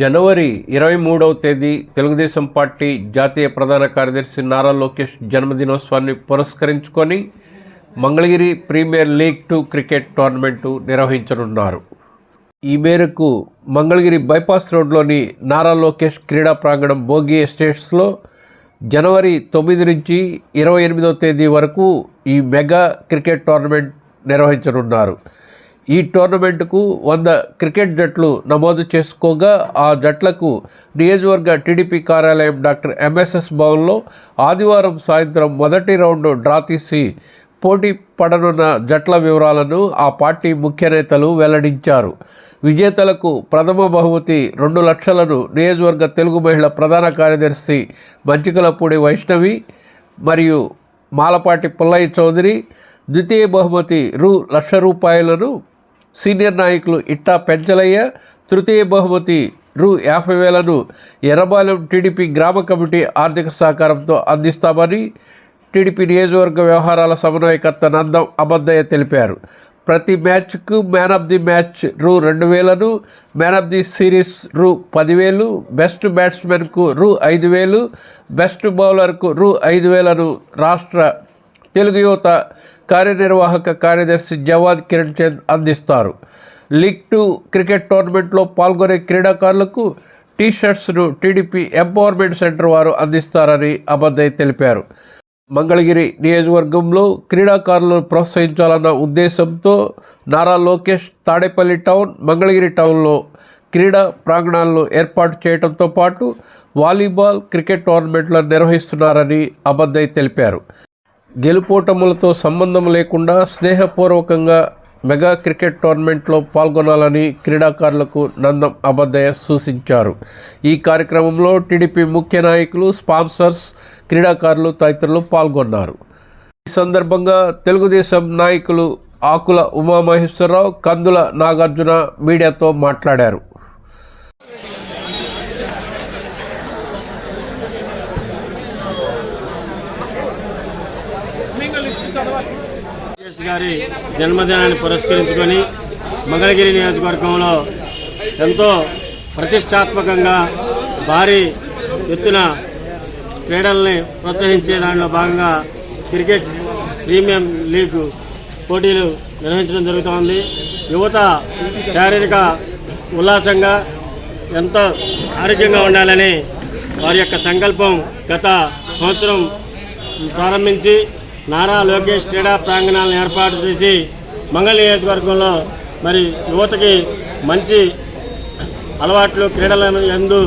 జనవరి ఇరవై మూడవ తేదీ తెలుగుదేశం పార్టీ జాతీయ ప్రధాన కార్యదర్శి నారా లోకేష్ జన్మదినోత్సవాన్ని పురస్కరించుకొని Mangalagiri premier league two cricket tournament నిర్వహించనున్నారు. ఈ మేరకు మంగళగిరి బైపాస్ రోడ్లోని నారా లోకేష్ క్రీడా ప్రాంగణం భోగి ఎస్టేట్స్లో జనవరి తొమ్మిది నుంచి ఇరవై ఎనిమిదవ తేదీ వరకు ఈ మెగా క్రికెట్ టోర్నమెంట్ నిర్వహించనున్నారు. ఈ టోర్నమెంటుకు వంద క్రికెట్ జట్లు నమోదు చేసుకోగా ఆ జట్లకు నియోజకవర్గ టీడీపీ కార్యాలయం డాక్టర్ ఎంఎస్ఎస్ భవన్లో ఆదివారం సాయంత్రం మొదటి రౌండ్ డ్రా తీసి పోటీ పడనున్న జట్ల వివరాలను ఆ పార్టీ ముఖ్య నేతలు వెల్లడించారు. విజేతలకు ప్రథమ బహుమతి రెండు లక్షలను నియోజకవర్గ తెలుగు మహిళ ప్రధాన కార్యదర్శి మంచికలపూడి వైష్ణవి మరియు మాలపాటి పుల్లయ్య చౌదరి ద్వితీయ బహుమతి రూ లక్ష రూపాయలను సీనియర్ నాయకులు ఇట్టా పెంచలయ్య తృతీయ బహుమతి రూ యాభై వేలను ఎర్రబాలెం టీడీపీ గ్రామ కమిటీ ఆర్థిక సహకారంతో అందిస్తామని టీడీపీ నియోజకవర్గ వ్యవహారాల సమన్వయకర్త నందం అబద్దయ్య తెలిపారు. ప్రతి మ్యాచ్కు మ్యాన్ ఆఫ్ ది మ్యాచ్ రూ రెండు వేలను మ్యాన్ ఆఫ్ ది సిరీస్ రూ పదివేలు బెస్ట్ బ్యాట్స్మెన్కు రూ ఐదు వేలు బెస్ట్ బౌలర్కు రూ ఐదు వేలను రాష్ట్ర తెలుగు యువత కార్యనిర్వాహక కార్యదర్శి జవాద్ కిరణ్ చంద్ అందిస్తారు. లీగ్ టూ క్రికెట్ టోర్నమెంట్లో పాల్గొనే క్రీడాకారులకు టీ షర్ట్స్ను టీడీపీ ఎంపవర్మెంట్ సెంటర్ వారు అందిస్తారని అబద్దయ్య తెలిపారు. మంగళగిరి నియోజకవర్గంలో క్రీడాకారులను ప్రోత్సహించాలన్న ఉద్దేశంతో నారా లోకేష్ తాడేపల్లి టౌన్ మంగళగిరి టౌన్లో క్రీడా ప్రాంగణాలను ఏర్పాటు చేయడంతో పాటు వాలీబాల్ క్రికెట్ టోర్నమెంట్లను నిర్వహిస్తున్నారని అబద్దయ్య తెలిపారు. గెలుపోటములతో సంబంధం లేకుండా స్నేహపూర్వకంగా మెగా క్రికెట్ టోర్నమెంట్లో పాల్గొనాలని క్రీడాకారులకు నందం అబద్దయ్య సూచించారు. ఈ కార్యక్రమంలో టీడీపీ ముఖ్య నాయకులు స్పాన్సర్స్ క్రీడాకారులు తదితరులు పాల్గొన్నారు. ఈ సందర్భంగా తెలుగుదేశం నాయకులు ఆకుల ఉమామహేశ్వరరావు కందుల నాగార్జున మీడియాతో మాట్లాడారు. కేఎస్ గారి జన్మదినాన్ని పురస్కరించుకొని మంగళగిరి నియోజకవర్గంలో ఎంతో ప్రతిష్టాత్మకంగా భారీ ఎత్తున క్రీడల్ని ప్రోత్సహించే దానిలో భాగంగా క్రికెట్ ప్రీమియం లీగ్ పోటీలు నిర్వహించడం జరుగుతోంది. యువత శారీరక ఉల్లాసంగా ఎంతో ఆరోగ్యంగా ఉండాలని వారి యొక్క సంకల్పం గత సంవత్సరం ప్రారంభించి నారా లోకేష్ క్రీడా ప్రాంగణాలను ఏర్పాటు చేసి మంగళ నియోజకవర్గంలో మరి యువతకి మంచి అలవాట్లు క్రీడలను ఎందు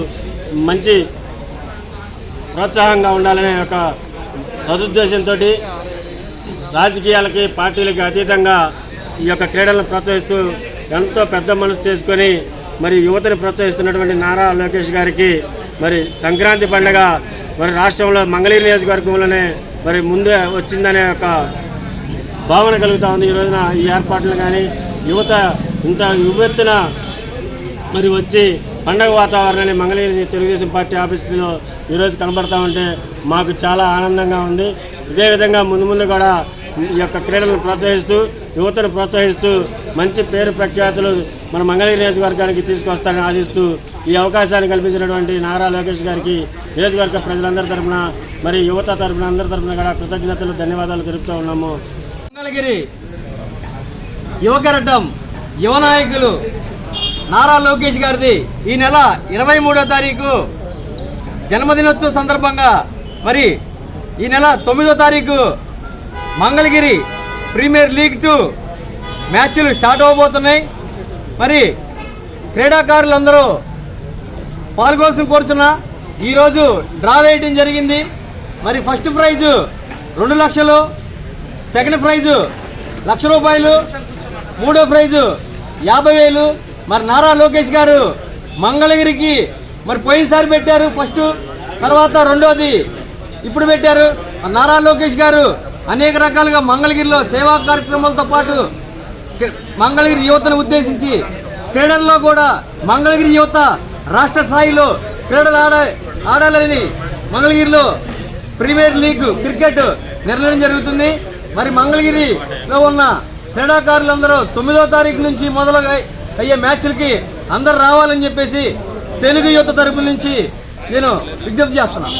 మంచి ప్రోత్సాహంగా ఉండాలనే ఒక సదుద్దేశంతో రాజకీయాలకి పార్టీలకి అతీతంగా ఈ యొక్క క్రీడలను ప్రోత్సహిస్తూ ఎంతో పెద్ద మనసు చేసుకొని మరి యువతని ప్రోత్సహిస్తున్నటువంటి నారా లోకేష్ గారికి మరి సంక్రాంతి పండుగ మరి రాష్ట్రంలో మంగళగిరి నియోజకవర్గంలోనే మరి ముందే వచ్చిందనే ఒక భావన కలుగుతూ ఉంది ఈ రోజున ఈ ఏర్పాట్లు కానీ యువత ఇంత యువెత్తున మరి వచ్చి పండగ వాతావరణాన్ని మంగళగిరి తెలుగుదేశం పార్టీ ఆఫీసులో ఈరోజు కనబడతా ఉంటే మాకు చాలా ఆనందంగా ఉంది. ఇదే విధంగా ముందు ముందు కూడా ఈ యొక్క క్రీడలను ప్రోత్సహిస్తూ యువతను ప్రోత్సహిస్తూ మంచి పేరు ప్రఖ్యాతులు మన మంగళగిరి నియోజకవర్గానికి తీసుకొస్తారని ఆశిస్తూ ఈ అవకాశాన్ని కల్పించినటువంటి నారా లోకేష్ గారికి నియోజకవర్గ ప్రజలందరి తరఫున మరి యువత తరపున అందరి తరపున కూడా కృతజ్ఞతలు ధన్యవాదాలు తెలుపుతూ ఉన్నాము. మంగళగిరి యువకరటం యువ నాయకులు నారా లోకేష్ గారిది ఈ నెల ఇరవై మూడో తారీఖు జన్మదినోత్సవం సందర్భంగా మరి ఈ నెల తొమ్మిదో తారీఖు మంగళగిరి ప్రీమియర్ లీగ్ టూ మ్యాచ్లు స్టార్ట్ అవబోతున్నాయి. మరి క్రీడాకారులందరూ పాల్గొల్సిన కోరుచున్నా ఈరోజు డ్రా వేయటం జరిగింది. మరి ఫస్ట్ ప్రైజు రెండు లక్షలు సెకండ్ ప్రైజు లక్ష రూపాయలు మూడో ప్రైజు యాభై వేలు. మరి నారా లోకేష్ గారు మంగళగిరికి మరి పోయినసారి పెట్టారు ఫస్ట్ తర్వాత రెండోది ఇప్పుడు పెట్టారు. నారా లోకేష్ గారు అనేక రకాలుగా మంగళగిరిలో సేవా కార్యక్రమాలతో పాటు మంగళగిరి యువతను ఉద్దేశించి క్రీడల్లో కూడా మంగళగిరి యువత రాష్ట్ర స్థాయిలో క్రీడలు ఆడ ఆడాలని మంగళగిరిలో ప్రీమియర్ లీగ్ క్రికెట్ నిర్ణయం జరుగుతుంది. మరి మంగళగిరిలో ఉన్న క్రీడాకారులందరూ తొమ్మిదో తారీఖు నుంచి మొదలు అయ్యే మ్యాచ్లకి అందరు రావాలని చెప్పేసి తెలుగు యువత తరపు నుంచి నేను విజ్ఞప్తి చేస్తున్నాను.